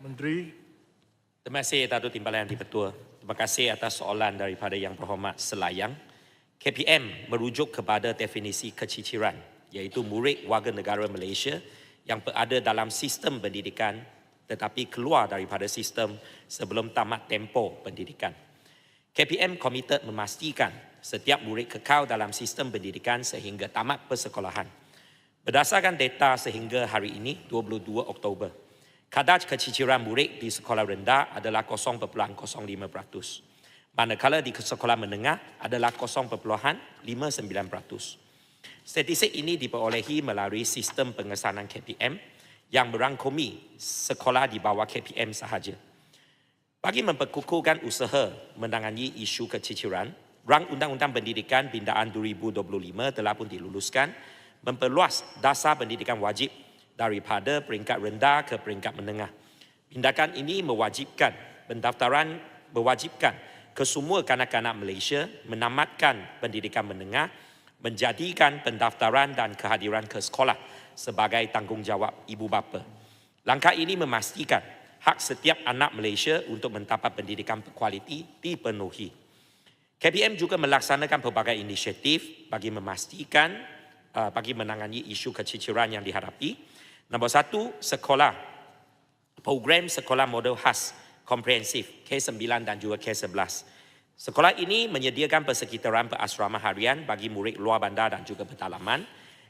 Menteri. Terima kasih Datuk Timbalan Yang Dipertua. Terima kasih atas soalan daripada Yang Berhormat Selayang. KPM merujuk kepada definisi keciciran iaitu murid warga negara Malaysia yang berada dalam sistem pendidikan tetapi keluar daripada sistem sebelum tamat tempoh pendidikan. KPM komited memastikan setiap murid kekal dalam sistem pendidikan sehingga tamat persekolahan. Berdasarkan data sehingga hari ini 22 Oktober, kadar keciciran murid di sekolah rendah adalah 0.05%. Manakala di sekolah menengah adalah 0.59%. Statistik ini diperolehi melalui sistem pengesanan KPM yang merangkumi sekolah di bawah KPM sahaja. Bagi memperkukuhkan usaha menangani isu keciciran, Rang Undang-Undang Pendidikan Bindaan 2025 telah pun diluluskan memperluas dasar pendidikan wajib daripada peringkat rendah ke peringkat menengah. Tindakan ini mewajibkan pendaftaran mewajibkan kesemua kanak-kanak Malaysia menamatkan pendidikan menengah menjadikan pendaftaran dan kehadiran ke sekolah sebagai tanggungjawab ibu bapa. Langkah ini memastikan hak setiap anak Malaysia untuk mendapat pendidikan berkualiti dipenuhi. KPM juga melaksanakan pelbagai inisiatif bagi memastikan uh, bagi menangani isu keciciran yang dihadapi. Nombor satu, sekolah. Program sekolah model khas komprehensif K9 dan juga K11. Sekolah ini menyediakan persekitaran berasrama harian bagi murid luar bandar dan juga pedalaman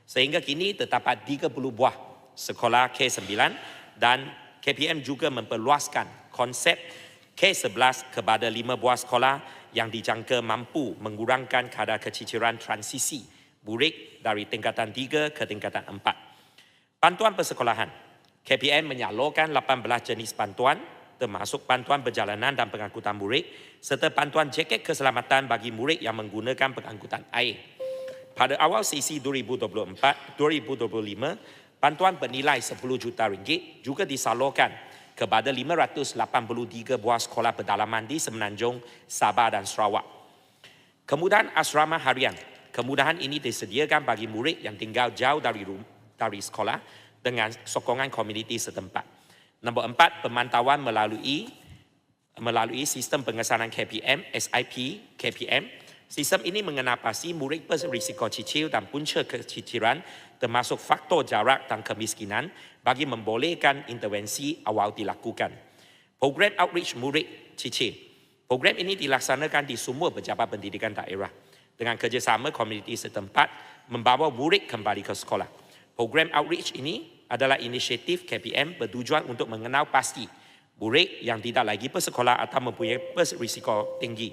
sehingga kini terdapat 30 buah sekolah K9 dan KPM juga memperluaskan konsep K11 kepada 5 buah sekolah yang dijangka mampu mengurangkan kadar keciciran transisi murid dari tingkatan 3 ke tingkatan 4. Bantuan persekolahan. KPM menyalurkan 18 jenis bantuan termasuk bantuan perjalanan dan pengangkutan murid serta bantuan jaket keselamatan bagi murid yang menggunakan pengangkutan air. Pada awal sesi 2024-2025, bantuan bernilai 10 juta ringgit juga disalurkan kepada 583 buah sekolah pedalaman di Semenanjung, Sabah dan Sarawak. Kemudahan asrama harian. Kemudahan ini disediakan bagi murid yang tinggal jauh dari dari sekolah dengan sokongan komuniti setempat. Nombor empat, pemantauan melalui melalui sistem pengesanan KPM, SIP, KPM. Sistem ini mengenapasi murid berisiko cicil dan punca keciciran termasuk faktor jarak dan kemiskinan bagi membolehkan intervensi awal dilakukan. Program Outreach Murid Cicil. Program ini dilaksanakan di semua pejabat pendidikan daerah dengan kerjasama komuniti setempat membawa murid kembali ke sekolah. Program Outreach ini adalah inisiatif KPM bertujuan untuk mengenal pasti murid yang tidak lagi bersekolah atau mempunyai risiko tinggi.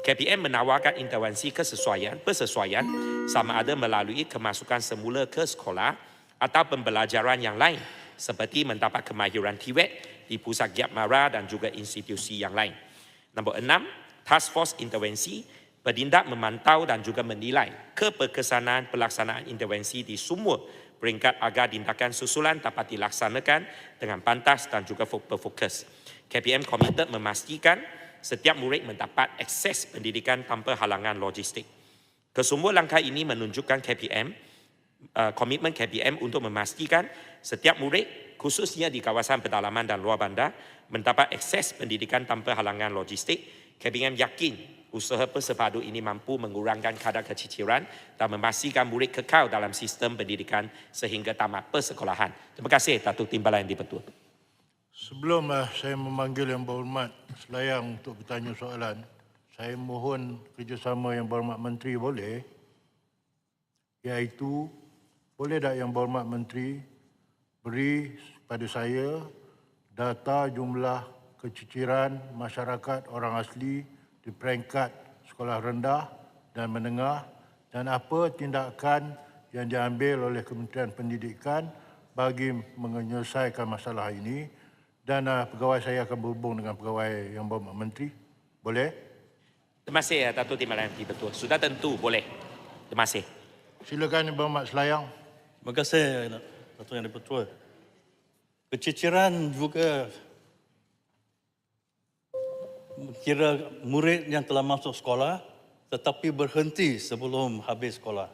KPM menawarkan intervensi kesesuaian, persesuaian sama ada melalui kemasukan semula ke sekolah atau pembelajaran yang lain seperti mendapat kemahiran TVET di pusat Giap Mara dan juga institusi yang lain. Nombor enam, Task Force Intervensi bertindak memantau dan juga menilai keperkesanan pelaksanaan intervensi di semua peringkat agar tindakan susulan dapat dilaksanakan dengan pantas dan juga berfokus. KPM komited memastikan setiap murid mendapat akses pendidikan tanpa halangan logistik. Kesemua langkah ini menunjukkan KPM, uh, komitmen KPM untuk memastikan setiap murid khususnya di kawasan pedalaman dan luar bandar mendapat akses pendidikan tanpa halangan logistik. KPM yakin usaha persepadu ini mampu mengurangkan kadar keciciran dan memastikan murid kekal dalam sistem pendidikan sehingga tamat persekolahan. Terima kasih Datuk Timbalan yang dipertua. Sebelum uh, saya memanggil yang berhormat Selayang untuk bertanya soalan, saya mohon kerjasama yang berhormat Menteri boleh, iaitu boleh tak yang berhormat Menteri beri pada saya data jumlah keciciran masyarakat orang asli di peringkat sekolah rendah dan menengah dan apa tindakan yang diambil oleh Kementerian Pendidikan bagi menyelesaikan masalah ini dan uh, pegawai saya akan berhubung dengan pegawai yang berhormat menteri. Boleh? Terima kasih ya Datuk Timbalan yang dipertua. Sudah tentu boleh. Terima kasih. Silakan yang berhormat Selayang. Terima kasih Datuk Yang Dipertua. Keciciran juga kira murid yang telah masuk sekolah tetapi berhenti sebelum habis sekolah.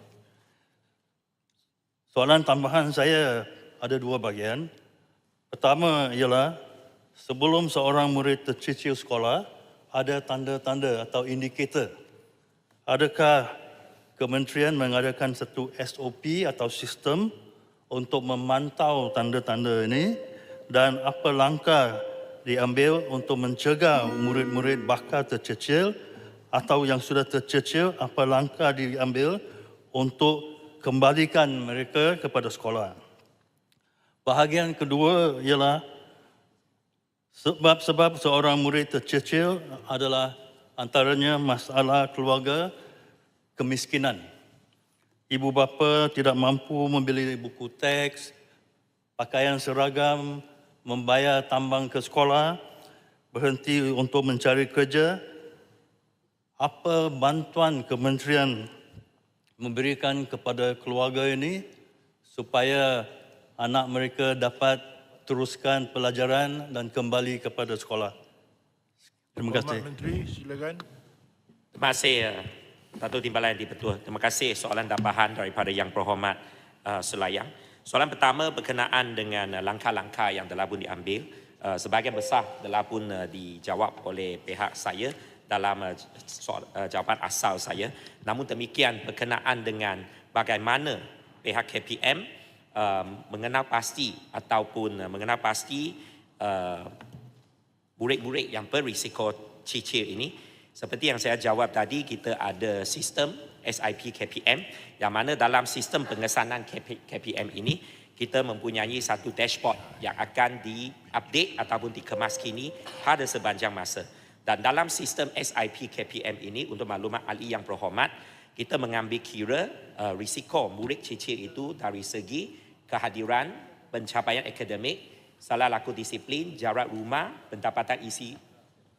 Soalan tambahan saya ada dua bahagian. Pertama ialah sebelum seorang murid tercicir sekolah, ada tanda-tanda atau indikator. Adakah kementerian mengadakan satu SOP atau sistem untuk memantau tanda-tanda ini dan apa langkah diambil untuk mencegah murid-murid bakal tercicir atau yang sudah tercicir, apa langkah diambil untuk kembalikan mereka kepada sekolah. Bahagian kedua ialah sebab-sebab seorang murid tercicir adalah antaranya masalah keluarga, kemiskinan. Ibu bapa tidak mampu membeli buku teks, pakaian seragam, membayar tambang ke sekolah, berhenti untuk mencari kerja. Apa bantuan kementerian memberikan kepada keluarga ini supaya anak mereka dapat teruskan pelajaran dan kembali kepada sekolah. Terima kasih. Menteri, silakan. Terima kasih uh, Datuk Timbalan Yang Dipertua. Terima kasih soalan tambahan daripada Yang Berhormat uh, Selayang. Soalan pertama berkenaan dengan uh, langkah-langkah yang telah pun diambil. Uh, sebahagian besar telah pun uh, dijawab oleh pihak saya dalam jawapan asal saya. Namun demikian berkenaan dengan bagaimana pihak KPM uh, mengenal pasti ataupun mengenal pasti murid-murid yang berisiko cicir ini seperti yang saya jawab tadi kita ada sistem SIP KPM yang mana dalam sistem pengesanan KP, KPM ini kita mempunyai satu dashboard yang akan diupdate ataupun dikemas kini pada sepanjang masa dan dalam sistem SIP KPM ini untuk maklumat ahli yang berhormat kita mengambil kira uh, risiko murid cicir itu dari segi kehadiran pencapaian akademik salah laku disiplin, jarak rumah, pendapatan isi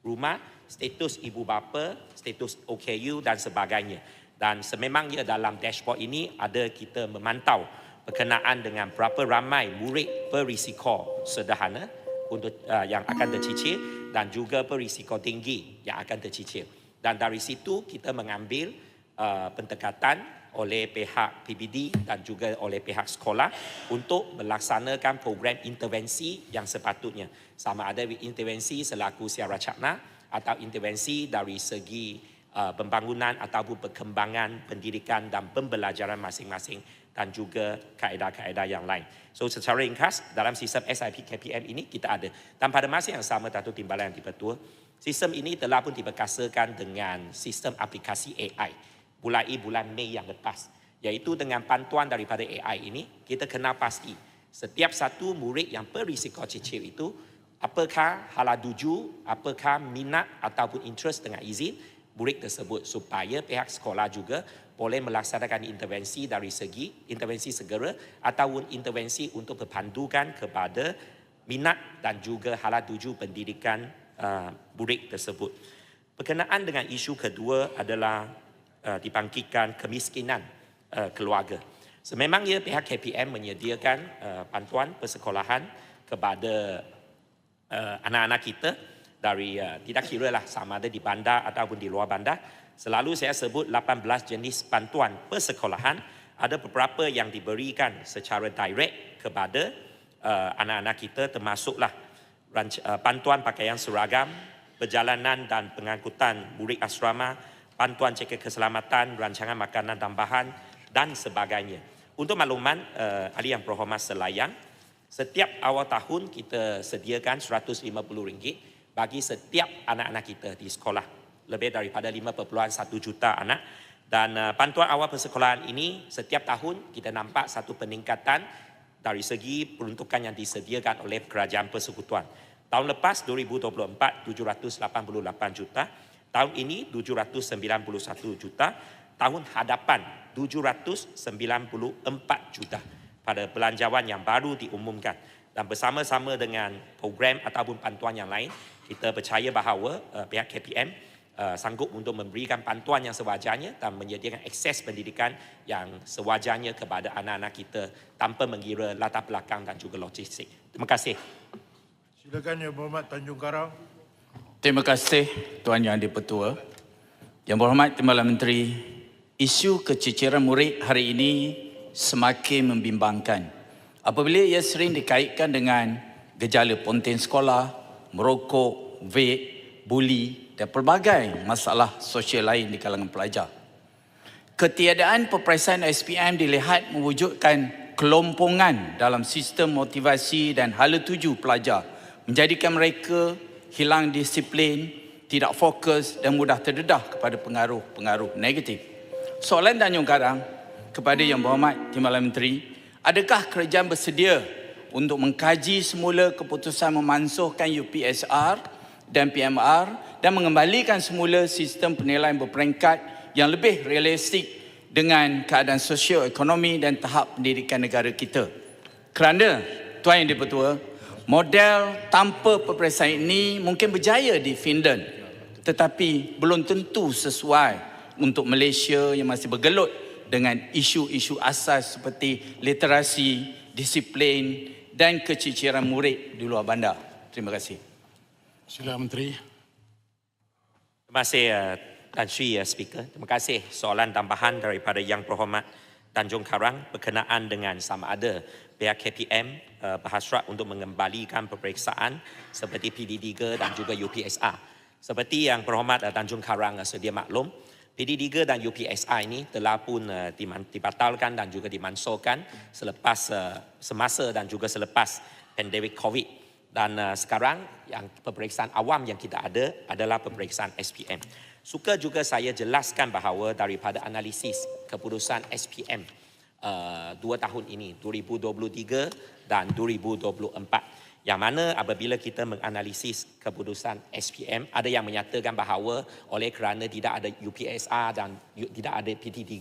rumah, status ibu bapa, status OKU dan sebagainya. Dan sememangnya dalam dashboard ini ada kita memantau berkenaan dengan berapa ramai murid berisiko sederhana untuk uh, yang akan tercicir dan juga berisiko tinggi yang akan tercicir. Dan dari situ kita mengambil uh, pendekatan oleh pihak PBD dan juga oleh pihak sekolah untuk melaksanakan program intervensi yang sepatutnya. Sama ada intervensi selaku siara cakna atau intervensi dari segi uh, pembangunan ataupun perkembangan pendidikan dan pembelajaran masing-masing dan juga kaedah-kaedah yang lain. So secara ringkas dalam sistem SIP KPM ini kita ada. Dan pada masa yang sama Datuk Timbalan yang dipertua, sistem ini telah pun diperkasakan dengan sistem aplikasi AI mulai bulan Mei yang lepas. Iaitu dengan bantuan daripada AI ini, kita kenal pasti setiap satu murid yang berisiko cicir itu, apakah haladuju, apakah minat ataupun interest dengan izin murid tersebut supaya pihak sekolah juga boleh melaksanakan intervensi dari segi intervensi segera ataupun intervensi untuk berpandukan kepada minat dan juga haladuju pendidikan uh, murid tersebut. Berkenaan dengan isu kedua adalah uh, dibangkitkan kemiskinan uh, keluarga. Sememangnya pihak KPM menyediakan uh, bantuan persekolahan kepada uh, anak-anak kita dari uh, tidak kira lah sama ada di bandar ataupun di luar bandar. Selalu saya sebut 18 jenis bantuan persekolahan ada beberapa yang diberikan secara direct kepada uh, anak-anak kita termasuklah ranc- uh, bantuan pakaian seragam, perjalanan dan pengangkutan murid asrama, bantuan cek keselamatan, rancangan makanan tambahan dan sebagainya. Untuk makluman uh, ahli yang berhormat selayang, setiap awal tahun kita sediakan RM150 bagi setiap anak-anak kita di sekolah. Lebih daripada 5.1 juta anak. Dan uh, bantuan awal persekolahan ini setiap tahun kita nampak satu peningkatan dari segi peruntukan yang disediakan oleh kerajaan persekutuan. Tahun lepas 2024 788 juta, tahun ini 791 juta, tahun hadapan 794 juta pada belanjawan yang baru diumumkan dan bersama-sama dengan program ataupun bantuan yang lain kita percaya bahawa uh, pihak KPM uh, sanggup untuk memberikan bantuan yang sewajarnya dan menyediakan akses pendidikan yang sewajarnya kepada anak-anak kita tanpa mengira latar belakang dan juga logistik. Terima kasih. Silakan Yang Berhormat Tanjung Karang. Terima kasih Tuan Yang Dipertua. Yang berhormat Timbalan Menteri, isu keciciran murid hari ini semakin membimbangkan. Apabila ia sering dikaitkan dengan gejala ponten sekolah, merokok, vape, buli dan pelbagai masalah sosial lain di kalangan pelajar. Ketiadaan peperiksaan SPM dilihat mewujudkan kelompongan dalam sistem motivasi dan hala tuju pelajar menjadikan mereka hilang disiplin, tidak fokus dan mudah terdedah kepada pengaruh-pengaruh negatif. Soalan Tanjung Karang kepada Yang Berhormat Timbalan Menteri, adakah kerajaan bersedia untuk mengkaji semula keputusan memansuhkan UPSR dan PMR dan mengembalikan semula sistem penilaian berperingkat yang lebih realistik dengan keadaan sosio-ekonomi dan tahap pendidikan negara kita. Kerana, Tuan Yang Dipertua, model tanpa peperiksaan ini mungkin berjaya di Finland tetapi belum tentu sesuai untuk Malaysia yang masih bergelut dengan isu-isu asas seperti literasi, disiplin dan keciciran murid di luar bandar. Terima kasih. Sila Menteri. Terima kasih uh, Tan Sri uh, Speaker. Terima kasih soalan tambahan daripada Yang Berhormat Tanjung Karang berkenaan dengan sama ada pihak KPM uh, berhasrat untuk mengembalikan peperiksaan seperti PD3 dan juga UPSR. Seperti yang Berhormat uh, Tanjung Karang uh, sedia maklum, PD3 dan UPSR ini telah pun uh, dibatalkan dan juga dimansuhkan selepas uh, semasa dan juga selepas pandemik COVID. Dan uh, sekarang yang peperiksaan awam yang kita ada adalah peperiksaan SPM. Suka juga saya jelaskan bahawa daripada analisis keputusan SPM uh, dua tahun ini 2023 dan 2024 yang mana apabila kita menganalisis keputusan SPM ada yang menyatakan bahawa oleh kerana tidak ada UPSR dan tidak ada PT3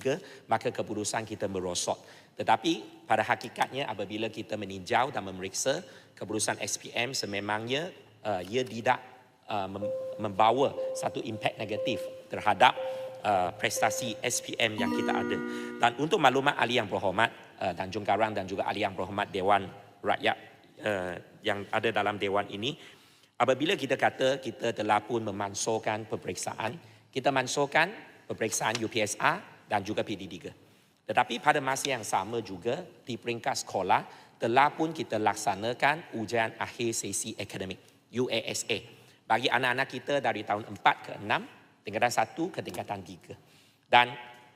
maka keputusan kita merosot tetapi pada hakikatnya apabila kita meninjau dan memeriksa keputusan SPM sememangnya uh, ia tidak uh, mem- membawa satu impak negatif terhadap uh, prestasi SPM yang kita ada. Dan untuk maklumat ahli yang berhormat uh, Tanjung Karang dan juga ahli yang berhormat Dewan Rakyat uh, yang ada dalam dewan ini, apabila kita kata kita telah pun memansuhkan peperiksaan, kita mansuhkan peperiksaan UPSR dan juga PD3. Tetapi pada masa yang sama juga di peringkat sekolah telah pun kita laksanakan ujian akhir sesi akademik UASA bagi anak-anak kita dari tahun 4 ke 6 tingkatan 1 ke tingkatan 3. Dan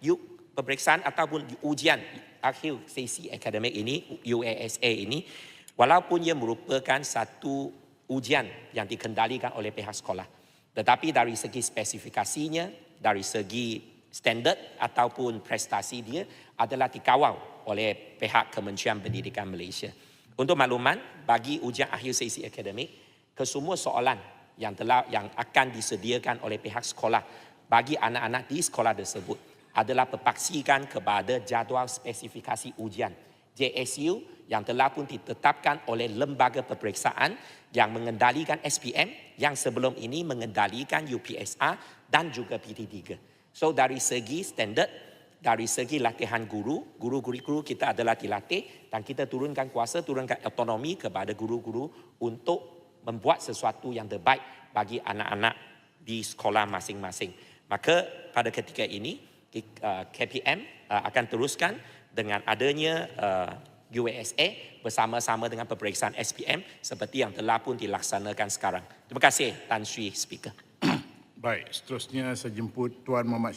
U, peperiksaan ataupun ujian akhir sesi akademik ini UASA ini walaupun ia merupakan satu ujian yang dikendalikan oleh pihak sekolah tetapi dari segi spesifikasinya dari segi standard ataupun prestasi dia adalah dikawal oleh pihak Kementerian Pendidikan Malaysia. Untuk makluman, bagi ujian akhir sesi akademik, kesemua soalan yang telah yang akan disediakan oleh pihak sekolah bagi anak-anak di sekolah tersebut adalah berpaksikan kepada jadual spesifikasi ujian JSU yang telah pun ditetapkan oleh lembaga peperiksaan yang mengendalikan SPM yang sebelum ini mengendalikan UPSR dan juga PT3. So dari segi standard, dari segi latihan guru, guru-guru kita adalah dilatih dan kita turunkan kuasa, turunkan otonomi kepada guru-guru untuk membuat sesuatu yang terbaik bagi anak-anak di sekolah masing-masing. Maka pada ketika ini uh, KPM uh, akan teruskan dengan adanya uh, UASA bersama-sama dengan peperiksaan SPM seperti yang telah pun dilaksanakan sekarang. Terima kasih Tan Sri Speaker. Baik, seterusnya saya jemput Tuan Muhammad